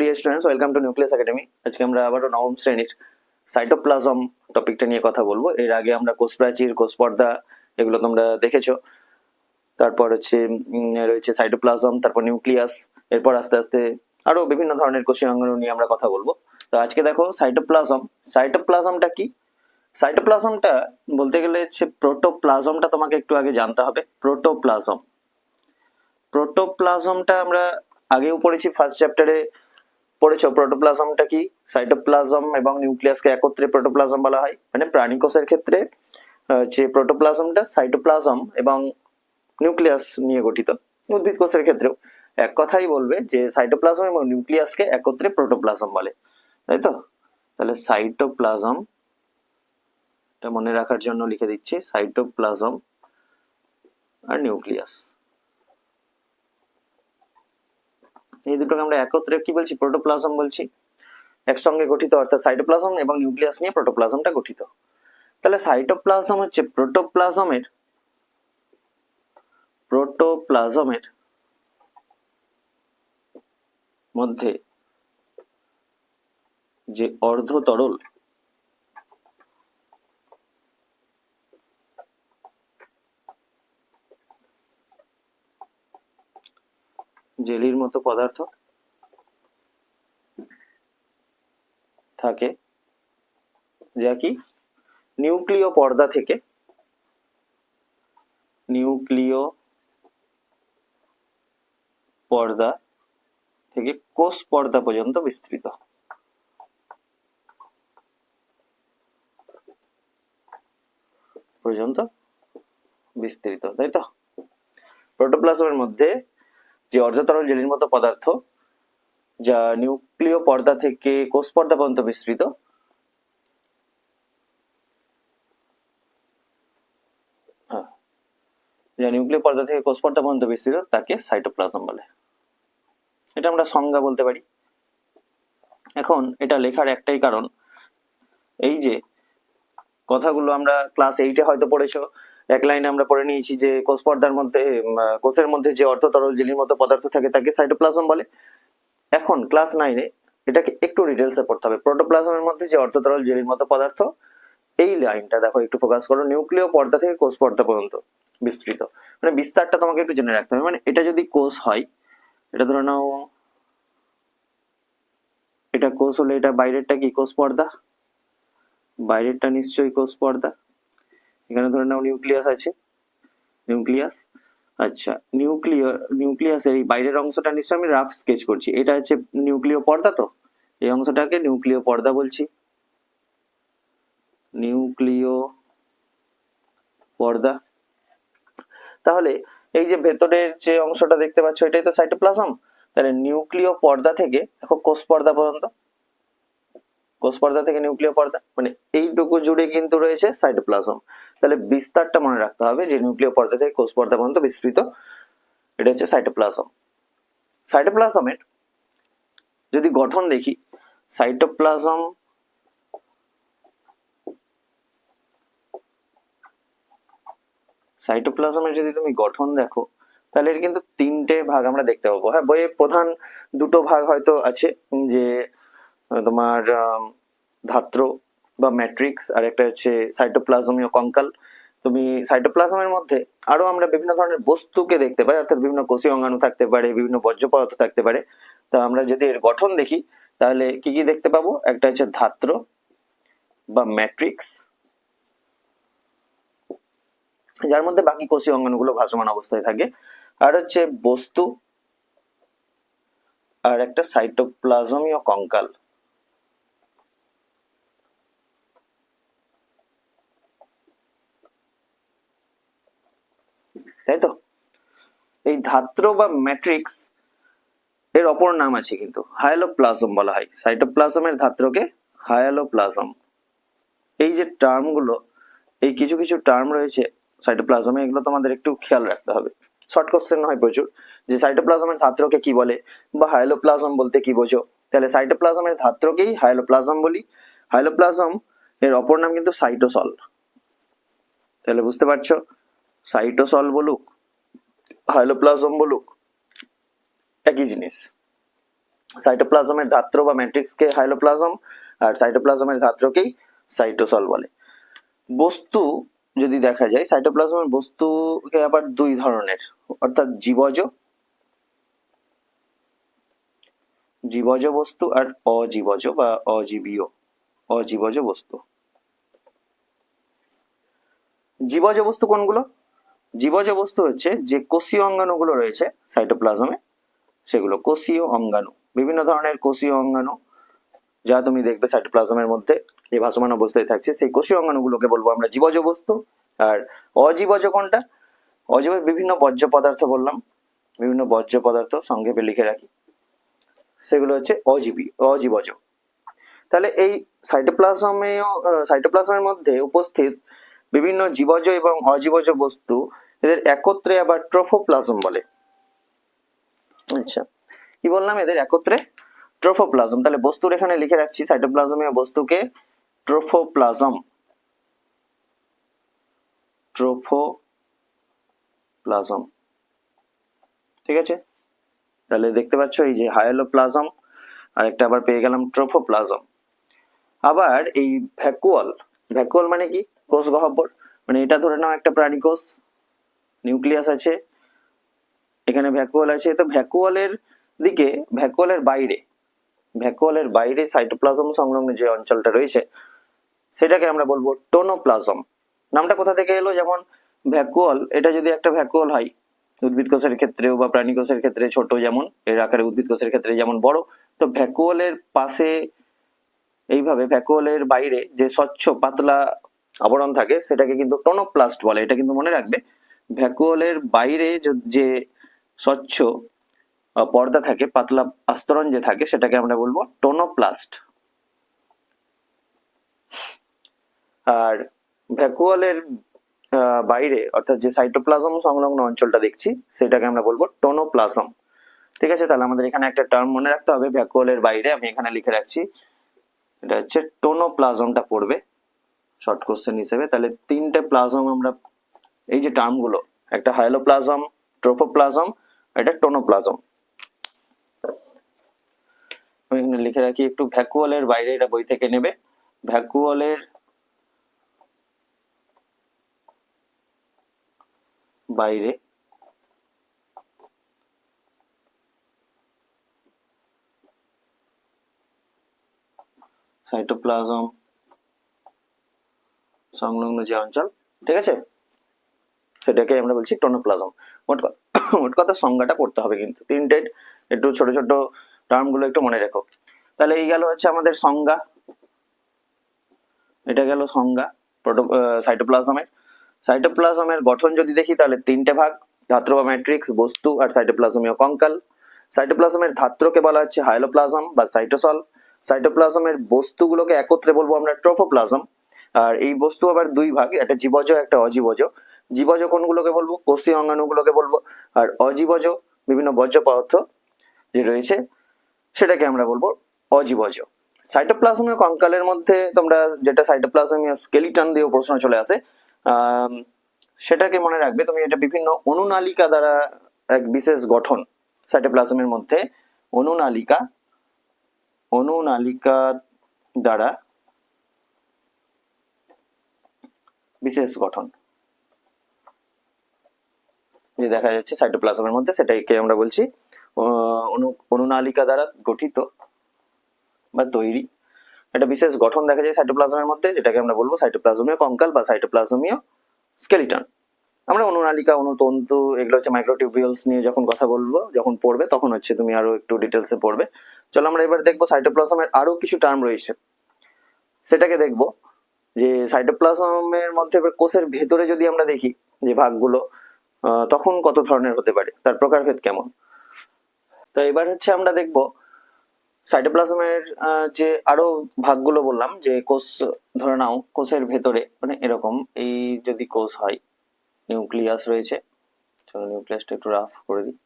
Dear students welcome to nucleus academy আজকে আমরা আবারও নবম শ্রেণির সাইটোপ্লাজম টপিকটা নিয়ে কথা বলব। এর আগে আমরা কোষ প্রাচীর, কোষ পর্দা এগুলো তোমরা দেখেছ। তারপর হচ্ছে রয়েছে সাইটোপ্লাজম তারপর নিউক্লিয়াস এরপর আস্তে আস্তে আরও বিভিন্ন ধরনের কোষীয় অঙ্গাণু নিয়ে আমরা কথা বলব। তো আজকে দেখো সাইটোপ্লাজম সাইটোপ্লাজমটা কি? সাইটোপ্লাজমটা বলতে গেলে হচ্ছে প্রোটোপ্লাজমটা তোমাকে একটু আগে জানতে হবে। প্রোটোপ্লাজম প্রোটোপ্লাজমটা আমরা আগেও পড়েছি ফার্স্ট চ্যাপ্টারে পড়েছো? প্রোটোপ্লাজমটা কি? সাইটোপ্লাজম এবং নিউক্লিয়াসকে একত্রে প্রোটোপ্লাজম বলা হয়। মানে প্রাণী কোষের ক্ষেত্রে যে প্রোটোপ্লাজমটা সাইটোপ্লাজম এবং নিউক্লিয়াস নিয়ে গঠিত। উদ্ভিদ কোষের ক্ষেত্রেও। এক কথাই বলবে যে সাইটোপ্লাজম এবং নিউক্লিয়াসকে একত্রে প্রোটোপ্লাজম বলে। তাই তো? তাহলে সাইটোপ্লাজম, এটা মনে রাখার জন্য লিখে দিচ্ছি, সাইটোপ্লাজম আর নিউক্লিয়াস। এই দুটোকে আমরা একত্রে কি বলছি? প্রোটোপ্লাজম বলছি। একসঙ্গে গঠিত, অর্থাৎ সাইটোপ্লাজম এবং নিউক্লিয়াস নিয়ে প্রোটোপ্লাজমটা গঠিত। তাহলে সাইটোপ্লাজম হচ্ছে প্রোটোপ্লাজমের প্রোটোপ্লাজমের মধ্যে যে অর্ধ তরল জেলির মতো পদার্থ থাকে, যা কি? নিউক্লিয় পর্দা থেকে, নিউক্লিয় পর্দা থেকে কোষ পর্দা পর্যন্ত বিস্তৃত। পর্যন্ত বিস্তৃত, তাই তো? প্রোটোপ্লাজমের মধ্যে যে অর্ধতরল জেলির মতো পদার্থ, যা নিউক্লিয় পর্দা থেকে কোষ পর্দা পর্যন্ত বিস্তৃত। হ্যাঁ। যা নিউক্লিয় পর্দা থেকে কোষ পর্দা পর্যন্ত বিস্তৃত, তাকে সাইটোপ্লাজম বলে। এটা আমরা সংজ্ঞা বলতে পারি। এখন এটা লেখার একটাই কারণ, এই যে কথাগুলো আমরা ক্লাস এইটে হয়তো পড়েছো এক লাইনে আমরা পড়ে নিয়েছি যে কোষ পর্দার মধ্যে কোষের মধ্যে যে অর্ধতরল জেলির মতো পদার্থ থাকে তাকে সাইটোপ্লাজম বলে। এখন ক্লাস নাইনে এটাকে একটু ডিটেলসে পড়তে হবে। প্রোটোপ্লাজমের মধ্যে যে অর্ধতরল জেলির মতো পদার্থ, এই লাইনটা দেখো, একটু ফোকাস করো। নিউক্লিয় পর্দা থেকে কোষ পর্দা পর্যন্ত বিস্তৃত। মানে বিস্তারটা তোমাকে একটু জেনে রাখতে হবে। মানে এটা যদি কোষ হয়, এটা ধরে নাও, এটা কোষ হলে এটা বাইরেরটা কি? কোষ পর্দা? বাইরেরটা নিশ্চয়ই কোষ পর্দা। এখানে ধরে নাও নিউক্লিয়াস আছে। নিউক্লিয়াস আচ্ছা নিউক্লিয় নিউক্লিয়াসের এই বাইরের অংশটা নিশ্চয়ই আমি রাফ স্কেচ করছি। এটা হচ্ছে নিউক্লিয় পর্দা তো? এই অংশটাকে নিউক্লিয় পর্দা বলছি। নিউক্লিয় পর্দা। তাহলে এই যে ভেতরের যে অংশটা দেখতে পাচ্ছ, এটাই তো সাইটোপ্লাজম তাহলে নিউক্লিয় পর্দা থেকে, দেখো কোষ পর্দা পর্যন্ত কোষ পর্দা থেকে নিউক্লিয় পর্দা মানে এইটুকু জুড়ে কিন্তু রয়েছে সাইটোপ্লাজম। তাহলে বিস্তারটা মনে রাখতে হবে যে নিউক্লিয় পর্দা থেকে কোষ পর্দা পর্যন্ত বিস্তৃত, এটা হচ্ছে সাইটোপ্লাজম। সাইটোপ্লাজমের যদি গঠন দেখি, সাইটোপ্লাজম সাইটোপ্লাজমের যদি তুমি গঠন দেখো, তাহলে এর কিন্তু তিনটে ভাগ আমরা দেখতে পাবো। হ্যাঁ বইয়ে প্রধান দুটো ভাগ হয়তো আছে, যে তোমার ধাত্র বা ম্যাট্রিক্স, আর একটা হচ্ছে সাইটোপ্লাজমীয় কঙ্কাল তুমি সাইটোপ্লাজমের মধ্যে আরও আমরা বিভিন্ন ধরনের বস্তুকে দেখতে পাই, অর্থাৎ বিভিন্ন কোষীয় অঙ্গাণু থাকতে পারে, বিভিন্ন বর্জ্য পদার্থ থাকতে পারে। তা আমরা যদি এর গঠন দেখি, তাহলে কি কি দেখতে পাবো? একটা হচ্ছে ধাত্র বা ম্যাট্রিক্স, যার মধ্যে বাকি কোষীয় অঙ্গাণুগুলো ভাসমান অবস্থায় থাকে। আর হচ্ছে বস্তু, আর একটা সাইটোপ্লাজমীয় কঙ্কাল তাই তো? এই ধাত্র বা ম্যাট্রিক্স এর অপর নাম আছে কিন্তু হায়ালোপ্লাজম বলা হয়। সাইটোপ্লাজমের ধাত্রকে হায়ালোপ্লাজম এই যে টার্মগুলো, এই কিছু কিছু টার্ম রয়েছে সাইটোপ্লাজমে, এগুলো তোমাদের একটু খেয়াল রাখতে হবে। শর্ট কোশ্চেন হয় প্রচুর। যে সাইটোপ্লাজমের ধাত্রকে কি বলে বা হায়ালোপ্লাজম বলতে কি বোঝো? তাহলে সাইটোপ্লাজমের ধাত্রকেই হায়ালোপ্লাজম বলি। হায়ালোপ্লাজম এর অপর নাম কিন্তু সাইটোসল। তাহলে বুঝতে পারছ? সাইটোসল বলুক, হাইলোপ্লাজম বলুক, একই জিনিস। সাইটোপ্লাজমের ধাত্র বা ম্যাট্রিক্সকে হাইলোপ্লাজম আর সাইটোপ্লাজমের ধাত্রকেই সাইটোসল বলে। বস্তু যদি দেখা যায়, সাইটোপ্লাজমের বস্তুকে আবার দুই ধরনের, অর্থাৎ জীবজ জীবজ বস্তু আর অজীবজ বা অজীবীয়, অজীবজ বস্তু। জীবজ বস্তু কোনগুলো? জীবজ বস্তু হচ্ছে যে কোষীয় অঙ্গাণুগুলো রয়েছে সাইটোপ্লাজমে সেগুলো কোষীয় অঙ্গাণু, বিভিন্ন ধরনের কোষীয় অঙ্গাণু, যা তুমি দেখবে সাইটোপ্লাজমের মধ্যে, যে ভাসমান অবস্থায় থাকছে, সেই কোষীয় অঙ্গাণুগুলোকে বলব আমরা জীবজ বস্তু, আর অজীবজ কোনটা? অজীব বিভিন্ন বর্জ্য পদার্থ বললাম, বিভিন্ন বর্জ্য পদার্থ সংক্ষেপে লিখে রাখি, সেগুলো হচ্ছে অজীবী, অজীবজ। তাহলে এই সাইটোপ্লাজমেও সাইটোপ্লাজমের মধ্যে উপস্থিত বিভিন্ন জীবজ এবং অজীবজ বস্তু এদের একত্রে আবার ট্রোফোপ্লাজম বলে। আচ্ছা কি বললাম এদের একত্রে? ট্রোফোপ্লাজম। তাহলে বস্তুর এখানে লিখে রাখছি, সাইটোপ্লাজমীয় বস্তুকে ট্রোফোপ্লাজম। ট্রোফোপ্লাজম। ঠিক আছে? তাহলে দেখতে পাচ্ছ এই যে হায়ালোপ্লাজম আর একটা আবার পেয়ে গেলাম ট্রোফোপ্লাজম। আবার এই ভ্যাকুয়াল ভ্যাকুয়াল মানে কি? কোষ গহ্বর। মানে এটা ধরে নাও একটা প্রাণী কোষ নিউক্লিয়াস আছে, এখানে ভ্যাকুয়াল আছে। তো ভ্যাকুয়ালের দিকে, ভ্যাকুয়ালের বাইরে ভ্যাকুয়ালের বাইরে সাইটোপ্লাজম সংলগ্ন যে অঞ্চলটা রয়েছে, সেটাকে আমরা বলব টোনোপ্লাজম। নামটা কোথা থেকে এলো? যেমন ভ্যাকুয়াল, এটা যদি একটা ভ্যাকুয়াল হয়, উদ্ভিদ কোষের ক্ষেত্রেও বা প্রাণী কোষের ক্ষেত্রে ছোট যেমন, এর আকারে উদ্ভিদ কোষের ক্ষেত্রে যেমন বড়, তো ভ্যাকুয়ালের পাশে এইভাবে ভ্যাকুয়ালের বাইরে যে স্বচ্ছ পাতলা আবরণ থাকে, সেটাকে কিন্তু টোনোপ্লাস্ট বলে। এটা কিন্তু মনে রাখবে ভ্যাকুয়ালের বাইরে যে স্বচ্ছ পর্দা থাকে, পাতলা আস্তরণ যে থাকে, সেটাকে আমরা বলব টোনোপ্লাস্ট। আর ভ্যাকুয়ালের বাইরে, অর্থাৎ যে সাইটোপ্লাজম সংলগ্ন অঞ্চলটা দেখছি, সেটাকে আমরা বলব টোনোপ্লাজম। ঠিক আছে? তাহলে আমাদের এখানে একটা টার্ম মনে রাখতে হবে ভ্যাকুয়ালের বাইরে। আমি এখানে লিখে রাখছি, এটা হচ্ছে টোনোপ্লাজমটা পড়বে। শর্ট কোশ্চেন হিসেবে, তাহলে তিনটে প্লাজম আমরা, এই যে টার্মগুলো একটা হাইলোপ্লাজম ট্রোপোপ্লাজম এটা টোনোপ্লাজম আমি এখানে লিখে রাখি, একটু ভ্যাকুয়ালের বাইরে এটা বই থেকে নেবে। ভ্যাকুয়ালের বাইরে সাইটোপ্লাজম সংলগ্ন যে অঞ্চল, ঠিক আছে? সেটাকে আমরা বলছি টোনোপ্লাজম। মোট কথা মোট কথা সংজ্ঞাটা পড়তে হবে কিন্তু। তিনটে, একটু ছোট ছোট টার্মগুলো একটু মনে রেখো। তাহলে এই গেল হচ্ছে আমাদের সংজ্ঞা। এটা গেল সংজ্ঞা সাইটোপ্লাজমের সাইটোপ্লাজমের গঠন যদি দেখি, তাহলে তিনটে ভাগ, ধাত্র বা ম্যাট্রিক্স বস্তু আর সাইটোপ্লাজমীয় কঙ্কাল। সাইটোপ্লাজমের ধাত্রকে বলা হচ্ছে হাইলোপ্লাজম বা সাইটোসল সাইটোপ্লাজমের বস্তুগুলোকে একত্রে বলব আমরা ট্রোফোপ্লাজম আর এই বস্তু আবার দুই ভাগ, একটা জীবজ, একটা অজীবজ। জীবজ কোনগুলোকে বলব? কোষীয় অঙ্গাণুগুলোকে বলব। আর অজীবজ, বিভিন্ন বর্জ্য পদার্থ যে রয়েছে, সেটাকে আমরা বলব অজীবজ। সাইটোপ্লাজমীয় কঙ্কালের মধ্যে তোমরা যেটা সাইটোপ্লাজমীয় স্কেলিটন দিয়েও প্রশ্ন চলে আসে সেটাকে মনে রাখবে, তুমি এটা বিভিন্ন অনুনালিকা দ্বারা এক বিশেষ গঠন, সাইটোপ্লাজমের মধ্যে অনুনালিকা অনুনালিকা দ্বারা বিশেষ গঠন। যে দেখা যাচ্ছে সাইটোপ্লাজমের মধ্যে, সেটাকে আমরা বলছি অনু- অনুনালিকা দ্বারা গঠিত বা তৈরি একটা বিশেষ গঠন দেখা যায় সাইটোপ্লাজমের মধ্যে, যেটাকে আমরা বলব সাইটোপ্লাজমীয় কঙ্কাল বা সাইটোপ্লাজমীয় স্কেলিটন। আমরা অনুনালিকা, অনুতন্তু, এগুলো হচ্ছে মাইক্রোটিউবিউলস নিয়ে যখন কথা বলব, যখন পড়বে, তখন হচ্ছে তুমি আরও একটু ডিটেলসে পড়বে। চলো আমরা এবার দেখব সাইটোপ্লাজমের আরও কিছু টার্ম রয়েছে। সেটাকে দেখব। যে সাইটোপ্লাজমের মধ্যে কোষের ভেতরে যদি আমরা দেখি যে ভাগগুলো তখন কত ধরনের হতে পারে? তার প্রকারভেদ কেমন? তো এবার হচ্ছে আমরা দেখব সাইটোপ্লাজমের যে আরও ভাগগুলো বললাম, যে কোষ, ধরে নাও, কোষের ভেতরে মানে এরকম, এই যদি কোষ হয়, নিউক্লিয়াস রয়েছে, চলো নিউক্লিয়াসটা একটু রাফ করে দিই।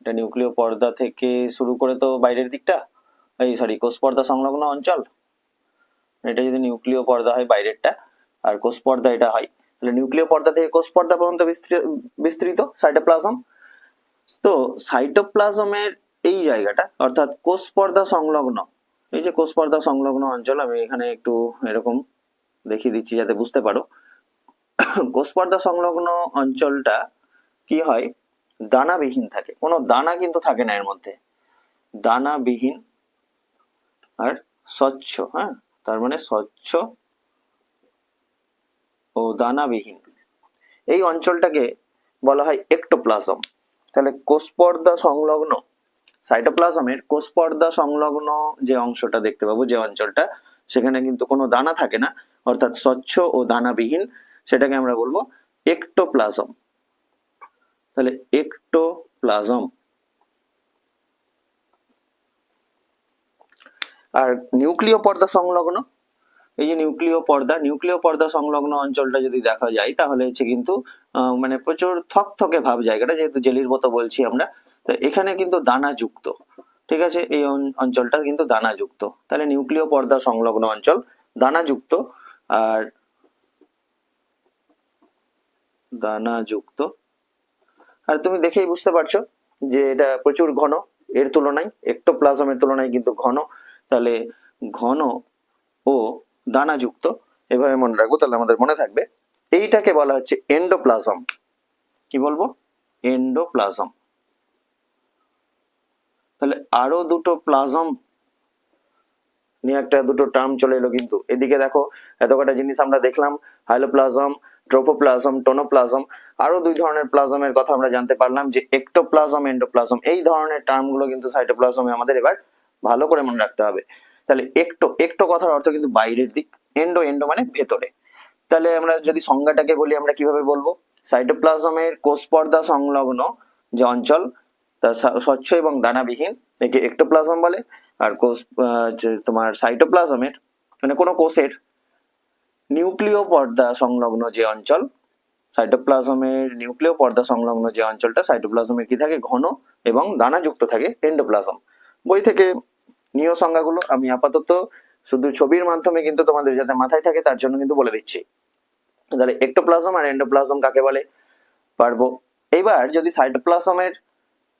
এটা নিউক্লিয় পর্দা থেকে শুরু করে তো বাইরের দিকটা, এই সরি কোষ পর্দা সংলগ্ন অঞ্চল এটা যদি নিউক্লিয় পর্দা হয় বাইরেরটা আর কোষ পর্দা এটা হয়, তাহলে নিউক্লিয় পর্দা থেকে কোষ পর্দা পর্যন্ত বিস্তৃ- বিস্তৃত সাইটোপ্লাজম তো সাইটোপ্লাজমের এই জায়গাটা, অর্থাৎ কোষ পর্দা সংলগ্ন, এই যে কোষ পর্দা সংলগ্ন অঞ্চল, আমি এখানে একটু এরকম দেখিয়ে দিচ্ছি যাতে বুঝতে পারো। কোষ পর্দা সংলগ্ন অঞ্চলটা কি হয়? দানাবিহীন থাকে। কোনো দানা কিন্তু থাকে না এর মধ্যে। দানাবিহীন আর স্বচ্ছ হ্যাঁ? তার মানে স্বচ্ছ ও দানাবিহীন। এই অঞ্চলটাকে বলা হয় একটোপ্লাজম তাহলে কোষপর্দা সংলগ্ন সাইটোপ্লাজমের কোষপর্দা সংলগ্ন যে অংশটা দেখতে পাবো, যে অঞ্চলটা, সেখানে কিন্তু কোনো দানা থাকে না, অর্থাৎ স্বচ্ছ ও দানাবিহীন, সেটাকে আমরা বলব একটোপ্লাজম তাহলে একটোপ্লাজম আর নিউক্লিয় পর্দা সংলগ্ন, এই যে নিউক্লিয় পর্দা নিউক্লিয় পর্দা সংলগ্ন অঞ্চলটা যদি দেখা যায়, তাহলে হচ্ছে কিন্তু মানে প্রচুর থকথকে ভাব জায়গাটা, যেহেতু জেলির মতো বলছি আমরা, তো এখানে কিন্তু দানা যুক্ত ঠিক আছে? এই অঞ্চলটা কিন্তু দানা যুক্ত তাহলে নিউক্লিয় পর্দা সংলগ্ন অঞ্চল দানা যুক্ত আর দানা যুক্ত আর তুমি দেখেই বুঝতে পারছ যে এটা প্রচুর ঘন, এর তুলনায় একটোপ্লাজমের তুলনায় কিন্তু ঘন। তাহলে ঘন ও দানাযুক্ত, এভাবে মনে রাখব, তাহলে আমাদের মনে থাকবে। এইটাকে বলা হচ্ছে এন্ডোপ্লাজম কি বলব? এন্ডোপ্লাজম তাহলে আরও দুটো প্লাজম নিয়ে একটা দুটো টার্ম চলে এলো কিন্তু। এদিকে দেখো, এত কটা জিনিস আমরা দেখলাম, হাইলোপ্লাজম ট্রোপোপ্লাজম টোনোপ্লাজম আরও দুই ধরনের প্লাজমের কথা আমরা জানতে পারলাম যে একটোপ্লাজম এন্ডোপ্লাজম এই ধরনের টার্মগুলো কিন্তু সাইটোপ্লাজমে আমাদের এবার ভালো করে মনে রাখতে হবে। তাহলে একটো একটো কথার অর্থ কিন্তু বাইরের দিক, এন্ডো এন্ডো মানে ভেতরে। তাহলে আমরা যদি সংজ্ঞাটাকে বলি, আমরা কীভাবে বলব? সাইটোপ্লাজমের কোষ পর্দা সংলগ্ন যে অঞ্চল, তা স্বচ্ছ এবং দানাবিহীন, একে একটোপ্লাজম বলে, আর কোষ তোমার সাইটোপ্লাজমের মানে কোনো কোষের নিউক্লিয় পর্দা সংলগ্ন যে অঞ্চল, সাইটোপ্লাজমের নিউক্লিয় পর্দা সংলগ্ন যে অঞ্চলটা সাইটোপ্লাজমের কি থাকে? ঘন এবং দানাযুক্ত থাকে, এন্ডোপ্লাজম। বই থেকে নিয় সংজ্ঞাগুলো, আমি আপাতত শুধু ছবির মাধ্যমে কিন্তু তোমাদের যাতে মাথায় থাকে, তার জন্য কিন্তু বলে দিচ্ছি। তাহলে একটোপ্লাজম আর এন্ডোপ্লাজম কাকে বলে? পারব। এইবার যদি সাইটোপ্লাজমের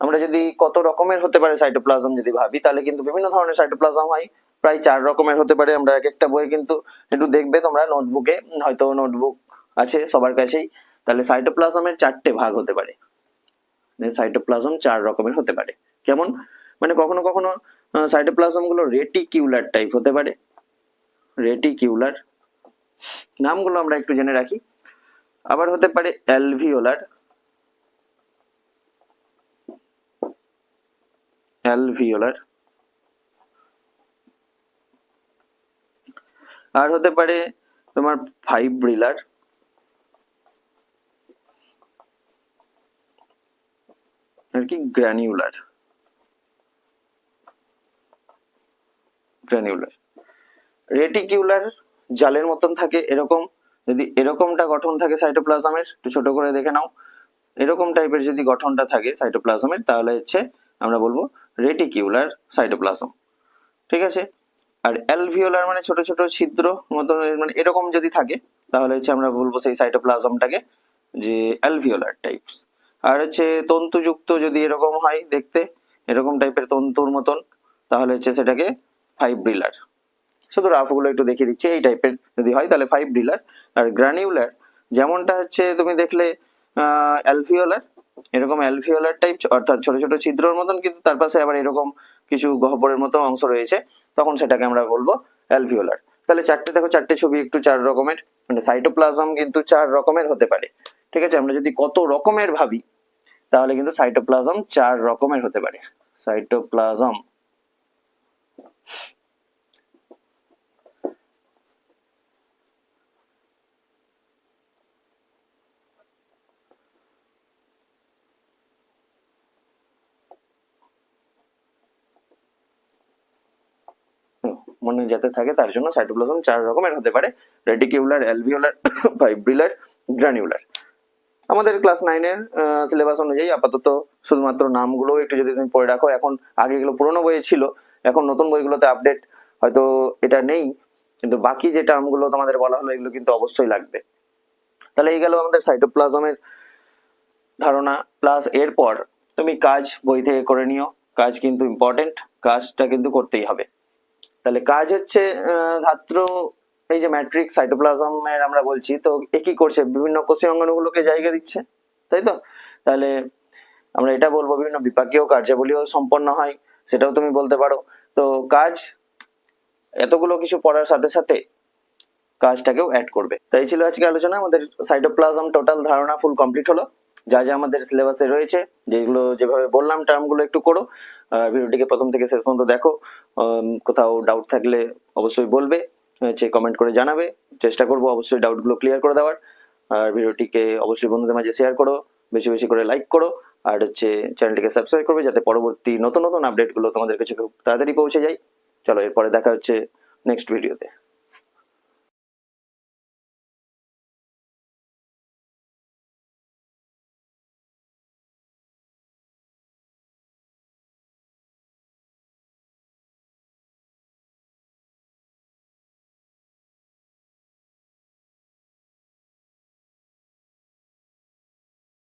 আমরা যদি কত রকমের হতে পারে সাইটোপ্লাজম যদি ভাবি, তাহলে কিন্তু বিভিন্ন ধরনের সাইটোপ্লাজম হয়। প্রায় চার রকমের হতে পারে, আমরা এক একটা বই কিন্তু একটু দেখবে তোমরা নোটবুকে হয়তো নোটবুক আছে সবার কাছেই। তাহলে সাইটোপ্লাজমের চারটে ভাগ হতে পারে। সাইটোপ্লাজম চার রকমের হতে পারে। কেমন? মানে কখনো কখনো সাইটোপ্লাজমগুলো রেটিকিউলার টাইপ হতে পারে। রেটিকিউলার নামগুলো আমরা একটু জেনে রাখি। আবার হতে পারে অ্যালভিওলার অ্যালভিওলার আর হতে পারে তোমার ফাইব্রিলার আর কি গ্র্যানিউলার গ্র্যানিউলার রেটিকিউলার জালের মতন থাকে, এরকম। যদি এরকমটা গঠন থাকে সাইটোপ্লাজমের একটু ছোট করে দেখে নাও। এরকম টাইপের যদি গঠনটা থাকে সাইটোপ্লাজমের তাহলে হচ্ছে আমরা বলব রেটিকিউলার সাইটোপ্লাজম ঠিক আছে? আর অ্যালভিওলার মানে ছোট ছোট ছিদ্র মতন মানে এরকম যদি থাকে, তাহলে হচ্ছে আমরা বলব সেই সাইটোপ্লাজমটাকে যে অ্যালভিওলার টাইপস আর হচ্ছে তন্তুযুক্ত যদি এরকম হয় দেখতে, এরকম টাইপের তন্তুর মতন, তাহলে হচ্ছে সেটাকে ফাইব্রিলার শুধু রাফগুলো একটু দেখিয়ে দিচ্ছি, এই টাইপের যদি হয় তাহলে ফাইব্রিলার আর গ্রানিউলার যেমনটা হচ্ছে তুমি দেখলে অ্যালভিওলার এরকম অ্যালভিওলার টাইপ অর্থাৎ ছোট ছোট ছিদ্রর মতন, কিন্তু তার পাশে আবার এরকম কিছু গহ্বরের মতো অংশ রয়েছে, তখন সেটাকে আমরা বলব অ্যালভিওলার তাহলে চারটে, দেখো চারটে ছবি একটু চার রকমের মানে সাইটোপ্লাজম কিন্তু চার রকমের হতে পারে। ঠিক আছে, আমরা যদি কত রকমের ভাবি, তাহলে কিন্তু সাইটোপ্লাজম চার রকমের হতে পারে। সাইটোপ্লাজম মনে যাতে থাকে তার জন্য সাইটোপ্লাজম চার রকমের হতে পারে রেটিকিউলার অ্যালভিওলার ফাইব্রিলার গ্রানিউলার আমাদের ক্লাস নাইনের সিলেবাস অনুযায়ী আপাতত শুধুমাত্র নামগুলো একটু যদি তুমি পড়ে রাখো, এখন আগে এগুলো পুরোনো বইয়ে ছিল এখন নতুন বইগুলোতে আপডেট হয়তো এটা নেই, কিন্তু বাকি যে টার্মগুলো তোমাদের বলা হলো এগুলো কিন্তু অবশ্যই লাগবে। তাহলে এই গেল আমাদের সাইটোপ্লাজমের ধারণা প্লাস এরপর তুমি কাজ বই থেকে করে নিও, কাজ কিন্তু ইম্পর্টেন্ট কাজটা কিন্তু করতেই হবে। তাহলে কাজ হচ্ছে ধাত্র, এই যে ম্যাট্রিক্স সাইটোপ্লাজমের আমরা বলছি, তো এ কি করছে? বিভিন্ন কোষীয় অঙ্গাণুগুলোকে জায়গা দিচ্ছে, তাই তো? তাহলে আমরা এটা বলব, বিভিন্ন বিপাকীয় কার্যাবলীও সম্পন্ন হয়, সেটাও তুমি বলতে পারো। তো কাজ এতগুলো কিছু পড়ার সাথে সাথে কাজটাকেও অ্যাড করবে। তাই ছিল আজকে আলোচনা। আমাদের সাইটোপ্লাজম টোটাল ধারণা ফুল কমপ্লিট হলো। যা যা আমাদের সিলেবাসে রয়েছে, যেগুলো যেভাবে বললাম টার্মগুলো একটু করো। ভিডিওটিকে প্রথম থেকে শেষ পর্যন্ত দেখো। কোথাও ডাউট থাকলে অবশ্যই বলবে হচ্ছে কমেন্ট করে জানাবে। চেষ্টা করব অবশ্যই ডাউটগুলো ক্লিয়ার করে দেওয়ার। আর ভিডিওটিকে অবশ্যই বন্ধুদের মাঝে শেয়ার করো। বেশি বেশি করে লাইক করো। আর হচ্ছে চ্যানেলটিকে সাবস্ক্রাইব করবে যাতে পরবর্তী নতুন নতুন আপডেটগুলো তোমাদের কাছে খুব তাড়াতাড়ি পৌঁছে যায়। চলো এরপরে দেখা হচ্ছে নেক্সট ভিডিওতে